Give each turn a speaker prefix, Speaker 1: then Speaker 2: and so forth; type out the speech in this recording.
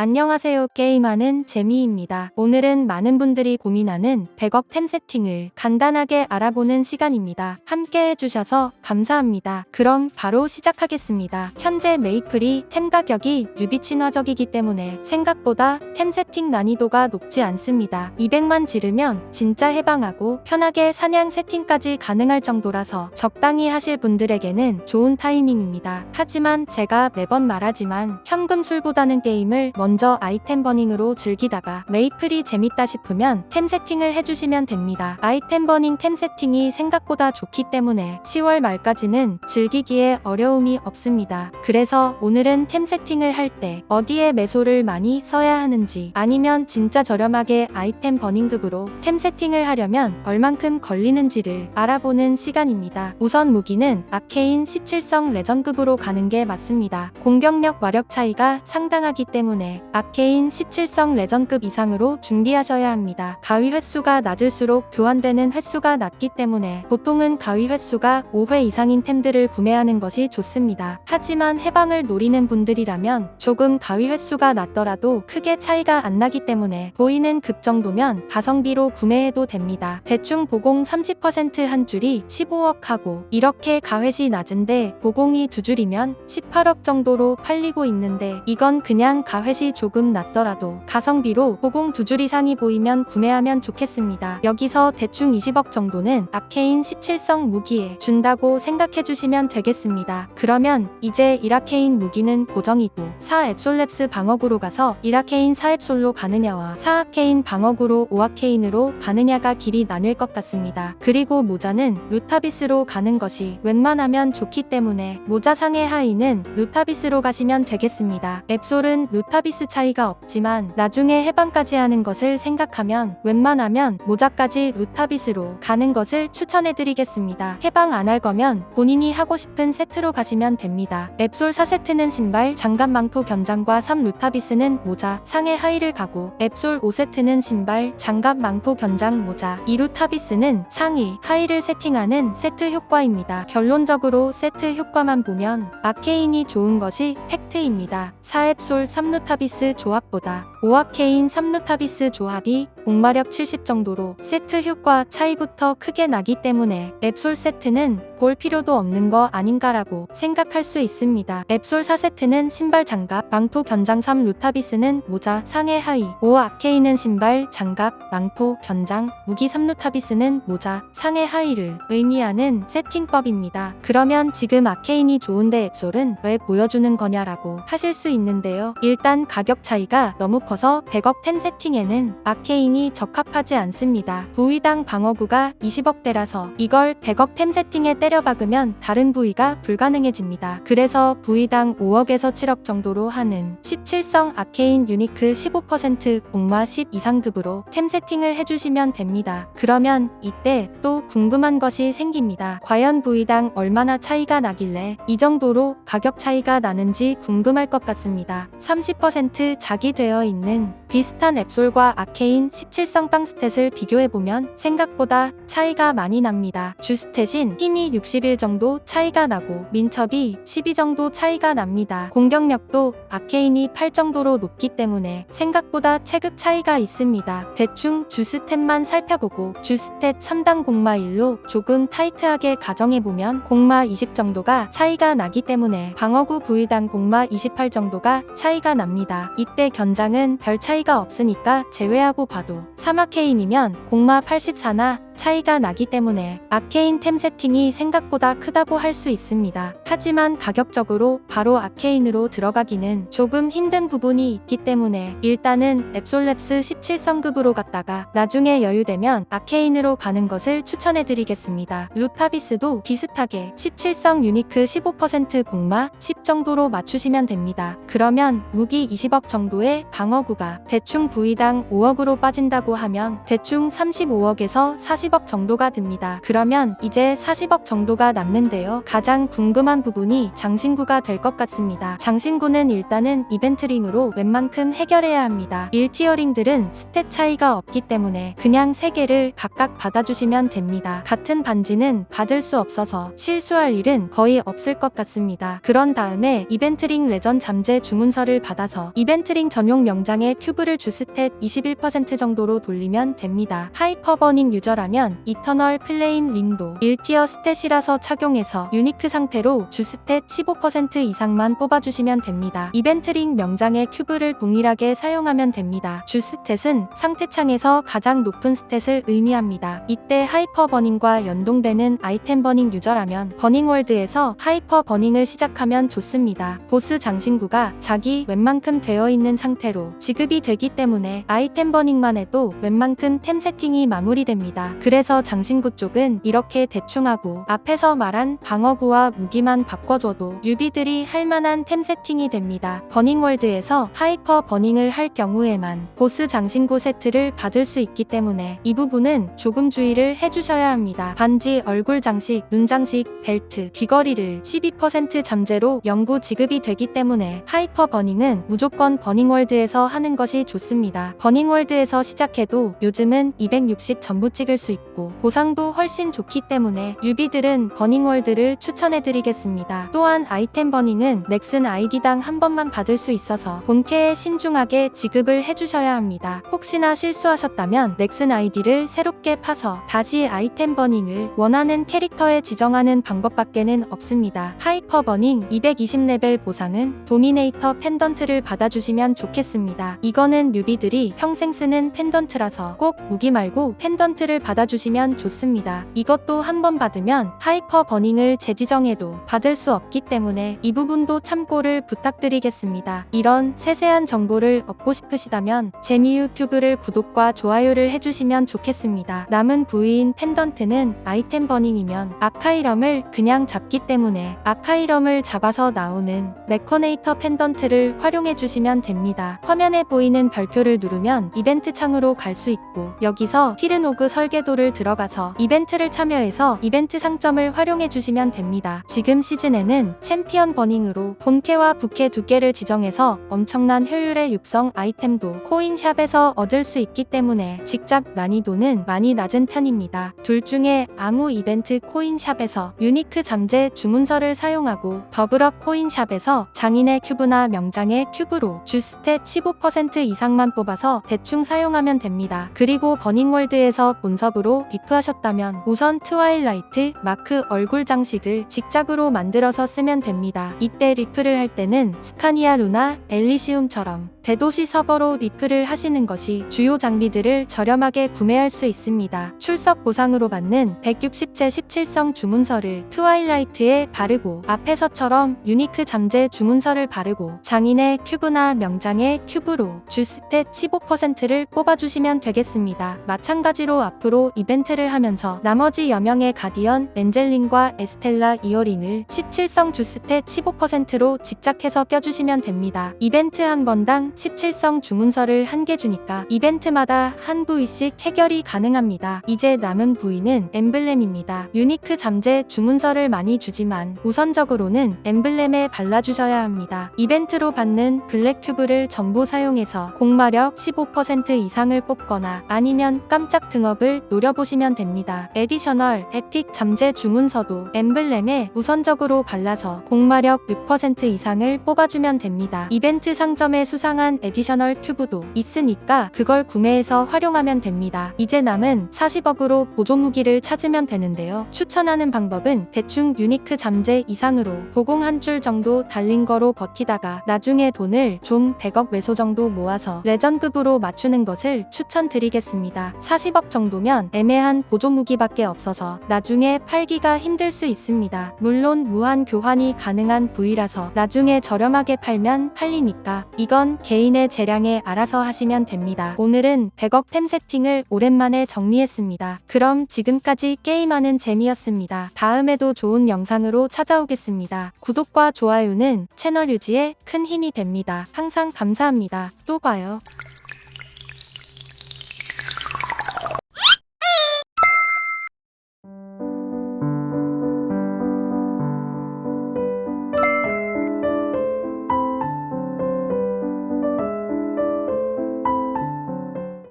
Speaker 1: 안녕하세요. 게임하는 재미입니다. 오늘은 많은 분들이 고민하는 100억 템 세팅을 간단하게 알아보는 시간입니다. 함께 해주셔서 감사합니다. 그럼 바로 시작하겠습니다. 현재 메이플이 템 가격이 유비 친화적이기 때문에 생각보다 템 세팅 난이도가 높지 않습니다. 200만 지르면 진짜 해방하고 편하게 사냥 세팅까지 가능할 정도라서 적당히 하실 분들에게는 좋은 타이밍입니다. 하지만 제가 매번 말하지만 현금술보다는 게임을 먼저 아이템 버닝으로 즐기다가 메이플이 재밌다 싶으면 템 세팅을 해주시면 됩니다. 아이템 버닝 템 세팅이 생각보다 좋기 때문에 10월 말까지는 즐기기에 어려움이 없습니다. 그래서 오늘은 템 세팅을 할 때 어디에 매소를 많이 써야 하는지 아니면 진짜 저렴하게 아이템 버닝급으로 템 세팅을 하려면 얼만큼 걸리는지를 알아보는 시간입니다. 우선 무기는 아케인 17성 레전급으로 가는 게 맞습니다. 공격력 마력 차이가 상당하기 때문에 아케인 17성 레전급 이상으로 준비하셔야 합니다. 가위 횟수가 낮을수록 교환되는 횟수가 낮기 때문에 보통은 가위 횟수가 5회 이상인 템들을 구매하는 것이 좋습니다. 하지만 해방을 노리는 분들이라면 조금 가위 횟수가 낮더라도 크게 차이가 안 나기 때문에 보이는 급 정도면 가성비로 구매해도 됩니다. 대충 보공 30%한 줄이 15억 하고 이렇게 가회시 낮은데 보공이 두 줄이면 18억 정도로 팔리고 있는데 이건 그냥 가회시 조금 낮더라도 가성비로 보공 두 줄 이상이 보이면 구매하면 좋겠습니다. 여기서 대충 20억 정도는 아케인 17성 무기에 준다고 생각해 주시면 되겠습니다. 그러면 이제 이라케인 무기는 고정이고 4 앱솔랩스 방어구로 가서 이라케인 4 앱솔로 가느냐와 4 아케인 방어구로 5 아케인으로 가느냐가 길이 나뉠 것 같습니다. 그리고 모자는 루타비스로 가는 것이 웬만하면 좋기 때문에 모자상의 하의는 루타비스로 가시면 되겠습니다. 앱솔은 루타비스 차이가 없지만 나중에 해방까지 하는 것을 생각하면 웬만하면 모자까지 루타비스로 가는 것을 추천해드리겠습니다. 해방 안 할 거면 본인이 하고 싶은 세트로 가시면 됩니다. 앱솔 4세트는 신발, 장갑, 망토, 견장과 3 루타비스는 모자, 상의 하의를 가고 앱솔 5세트는 신발, 장갑, 망토, 견장, 모자, 2 루타비스는 상의, 하의를 세팅하는 세트 효과입니다. 결론적으로 세트 효과만 보면 아케인이 좋은 것이 팩트입니다. 4앱솔 3루타비스 조합보다 5아케인 3루타비스 조합이 공마력 70 정도로 세트 효과 차이부터 크게 나기 때문에 앱솔 세트는 볼 필요도 없는 거 아닌가라고 생각할 수 있습니다. 앱솔 4세트는 신발 장갑, 망토 견장 3 루타비스는 모자, 상해 하의 5 아케인은 신발, 장갑, 망토, 견장, 무기 3 루타비스는 모자, 상해 하의를 의미하는 세팅법입니다. 그러면 지금 아케인이 좋은데 앱솔은 왜 보여주는 거냐라고 하실 수 있는데요. 일단 가격 차이가 너무 커서 100억 템 세팅에는 아케인이 적합하지 않습니다. 부위당 방어구가 20억대라서 이걸 100억 템 세팅에 때려 박으면 다른 부위가 불가능해집니다. 그래서 부위당 5억에서 7억 정도로 하는 17성 아케인 유니크 15% 공마 10 이상급으로 템 세팅을 해주시면 됩니다. 그러면 이때 또 궁금한 것이 생깁니다. 과연 부위당 얼마나 차이가 나길래 이 정도로 가격 차이가 나는지 궁금할 것 같습니다. 30% 작이 되어 있는 비슷한 앱솔과 아케인 17성 빵 스탯을 비교해보면 생각보다 차이가 많이 납니다. 주 스탯인 힘이 61 정도 차이가 나고 민첩이 12 정도 차이가 납니다. 공격력도 아케인이 8 정도로 높기 때문에 생각보다 체급 차이가 있습니다. 대충 주 스탯만 살펴보고 주 스탯 3당 공마 1로 조금 타이트하게 가정해보면 공마 20 정도가 차이가 나기 때문에 방어구 부위당 공마 28 정도가 차이가 납니다. 이때 견장은 별 차이가 없으니까 제외하고 봐도 3아케인이면 공마 84나 차이가 나기 때문에 아케인 템 세팅이 생각보다 크다고 할 수 있습니다. 하지만 가격적으로 바로 아케인으로 들어가기는 조금 힘든 부분이 있기 때문에 일단은 앱솔랩스 17성급으로 갔다가 나중에 여유되면 아케인으로 가는 것을 추천해드리겠습니다. 루타비스도 비슷하게 17성 유니크 15% 공마 10 정도로 맞추시면 됩니다. 그러면 무기 20억 정도의 방어구가 대충 부위당 5억으로 빠진다고 하면 대충 35억에서 40 30억 정도가 듭니다. 그러면 이제 40억 정도가 남는데요. 가장 궁금한 부분이 장신구가 될 것 같습니다. 장신구는 일단은 이벤트링으로 웬만큼 해결해야 합니다. 1티어링들은 스탯 차이가 없기 때문에 그냥 3개를 각각 받아주시면 됩니다. 같은 반지는 받을 수 없어서 실수할 일은 거의 없을 것 같습니다. 그런 다음에 이벤트링 레전 잠재 주문서를 받아서 이벤트링 전용 명장에 큐브를 주 스탯 21% 정도로 돌리면 됩니다. 하이퍼버닝 유저라면 이터널 플레임 링도 1티어 스탯이라서 착용해서 유니크 상태로 주스탯 15% 이상만 뽑아주시면 됩니다. 이벤트링 명장의 큐브를 동일하게 사용하면 됩니다. 주스탯은 상태창에서 가장 높은 스탯을 의미합니다. 이때 하이퍼 버닝과 연동되는 아이템 버닝 유저라면 버닝월드에서 하이퍼 버닝을 시작하면 좋습니다. 보스 장신구가 자기 웬만큼 되어 있는 상태로 지급이 되기 때문에 아이템 버닝만 해도 웬만큼 템 세팅이 마무리됩니다. 그래서 장신구 쪽은 이렇게 대충 하고 앞에서 말한 방어구와 무기만 바꿔줘도 유비들이 할 만한 템 세팅이 됩니다. 버닝월드에서 하이퍼 버닝을 할 경우에만 보스 장신구 세트를 받을 수 있기 때문에 이 부분은 조금 주의를 해주셔야 합니다. 반지, 얼굴 장식, 눈 장식, 벨트, 귀걸이를 12% 잠재로 연구 지급이 되기 때문에 하이퍼 버닝은 무조건 버닝월드에서 하는 것이 좋습니다. 버닝월드에서 시작해도 요즘은 260 전부 찍을 수 있고 보상도 훨씬 좋기 때문에 유비들은 버닝월드를 추천해드리겠습니다. 또한 아이템 버닝은 넥슨 아이디당 한 번만 받을 수 있어서 본캐에 신중하게 지급을 해주셔야 합니다. 혹시나 실수하셨다면 넥슨 아이디를 새롭게 파서 다시 아이템 버닝을 원하는 캐릭터에 지정하는 방법밖에는 없습니다. 하이퍼 버닝 220레벨 보상은 도미네이터 펜던트를 받아주시면 좋겠습니다. 이거는 뉴비들이 평생 쓰는 펜던트라서 꼭 무기 말고 펜던트를 받아 주시면 좋습니다. 이것도 한 번 받으면 하이퍼 버닝을 재지정해도 받을 수 없기 때문에 이 부분도 참고를 부탁드리겠습니다. 이런 세세한 정보를 얻고 싶으시다면 재미 유튜브를 구독과 좋아요를 해주시면 좋겠습니다. 남은 부위인 펜던트는 아이템 버닝이면 아카이럼을 그냥 잡기 때문에 아카이럼을 잡아서 나오는 레코네이터 펜던트를 활용해 주시면 됩니다. 화면에 보이는 별표를 누르면 이벤트 창으로 갈 수 있고 여기서 히든오그 설계도 를 들어가서 이벤트를 참여해서 이벤트 상점을 활용해 주시면 됩니다. 지금 시즌에는 챔피언 버닝으로 본캐와 부캐 두 개를 지정해서 엄청난 효율의 육성 아이템도 코인샵에서 얻을 수 있기 때문에 직접 난이도는 많이 낮은 편입니다. 둘 중에 아무 이벤트 코인샵에서 유니크 잠재 주문서를 사용하고 더불어 코인샵에서 장인의 큐브나 명장의 큐브로 주스탯 15% 이상만 뽑아서 대충 사용하면 됩니다. 그리고 버닝월드에서 본섭 으로 리프하셨다면 우선 트와일라이트 마크 얼굴 장식을 직작으로 만들어서 쓰면 됩니다. 이때 리프를 할 때는 스카니아 루나 엘리시움처럼 대도시 서버로 리프를 하시는 것이 주요 장비들을 저렴하게 구매할 수 있습니다. 출석 보상으로 받는 160제 17성 주문서를 트와일라이트에 바르고 앞에서처럼 유니크 잠재 주문서를 바르고 장인의 큐브나 명장의 큐브로 주스탯 15%를 뽑아주시면 되겠습니다. 마찬가지로 앞으로 이벤트를 하면서 나머지 여명의 가디언, 엔젤린과 에스텔라 이어링을 17성 주스탯 15%로 직작해서 껴주시면 됩니다. 이벤트 한 번당 17성 주문서를 한 개 주니까 이벤트마다 한 부위씩 해결이 가능합니다. 이제 남은 부위는 엠블렘입니다. 유니크 잠재 주문서를 많이 주지만 우선적으로는 엠블렘에 발라주셔야 합니다. 이벤트로 받는 블랙 큐브를 전부 사용해서 공마력 15% 이상을 뽑거나 아니면 깜짝 등업을 노려보시면 됩니다. 에디셔널 에픽 잠재 주문서도 엠블렘에 우선적으로 발라서 공마력 6% 이상을 뽑아주면 됩니다. 이벤트 상점에 수상 한 에디셔널 큐브도 있으니까 그걸 구매해서 활용하면 됩니다. 이제 남은 40억으로 보조 무기를 찾으면 되는데요. 추천하는 방법은 대충 유니크 잠재 이상으로 보공 한 줄 정도 달린 거로 버티다가 나중에 돈을 좀 100억 매소 정도 모아서 레전급으로 맞추는 것을 추천드리겠습니다. 40억 정도면 애매한 보조 무기밖에 없어서 나중에 팔기가 힘들 수 있습니다. 물론 무한 교환이 가능한 부위라서 나중에 저렴하게 팔면 팔리니까 이건 개인의 재량에 알아서 하시면 됩니다. 오늘은 100억 템 세팅을 오랜만에 정리했습니다. 그럼 지금까지 게임하는 재미였습니다. 다음에도 좋은 영상으로 찾아오겠습니다. 구독과 좋아요는 채널 유지에 큰 힘이 됩니다. 항상 감사합니다. 또 봐요.